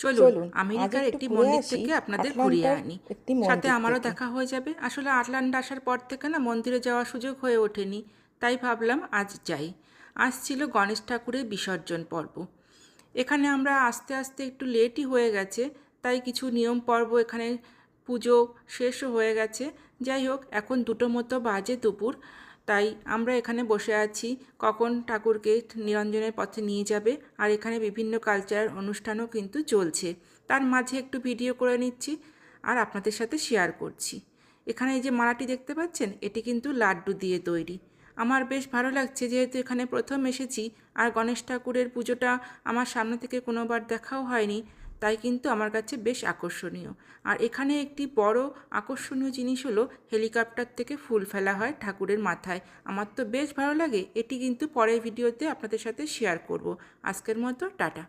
চলুন আমেরিকার একটি মন্দির থেকে আপনাদের ঘুরিয়ে আনি। সাথে আমারও দেখা হয়ে যাবে। আসলে আটলান্টা আসার পর থেকে না মন্দিরে যাওয়ার সুযোগ হয়ে ওঠেনি তাই ভাবলাম আজ যাই। আজ ছিল গণেশ ঠাকুরের বিসর্জন পর্ব। এখানে আমরা আস্তে আস্তে একটু লেটই হয়ে গেছে তাই কিছু নিয়ম পর্ব এখানে পুজো শেষও হয়ে গেছে। যাই হোক এখন দুটো মতো বাজে দুপুর। তাই আমরা এখানে বসে আছি কখন ঠাকুরকে নিরঞ্জনের পথে নিয়ে যাবে আর এখানে বিভিন্ন কালচারাল অনুষ্ঠানও কিন্তু চলছে। তার মাঝে একটু ভিডিও করে নিচ্ছি আর আপনাদের সাথে শেয়ার করছি। এখানে এই যে মালাটি দেখতে পাচ্ছেন, এটি কিন্তু লাড্ডু দিয়ে তৈরি। আমার বেশ ভালো লাগছে যেহেতু এখানে প্রথম এসেছি আর গণেশ ঠাকুরের পুজোটা আমার সামনে থেকে কোনোবার দেখাও হয়নি। তাই কিন্তু আমার কাছে বেশ আকর্ষণীয়। আর এখানে একটি বড় আকর্ষণীয় জিনিস হলো হেলিকপ্টার থেকে ফুল ফেলা হয় ঠাকুরের মাথায়। আমার তো বেশ ভালো লাগে, এটি কিন্তু পরের ভিডিওতে আপনাদের সাথে শেয়ার করব। আজকের মতো, টাটা।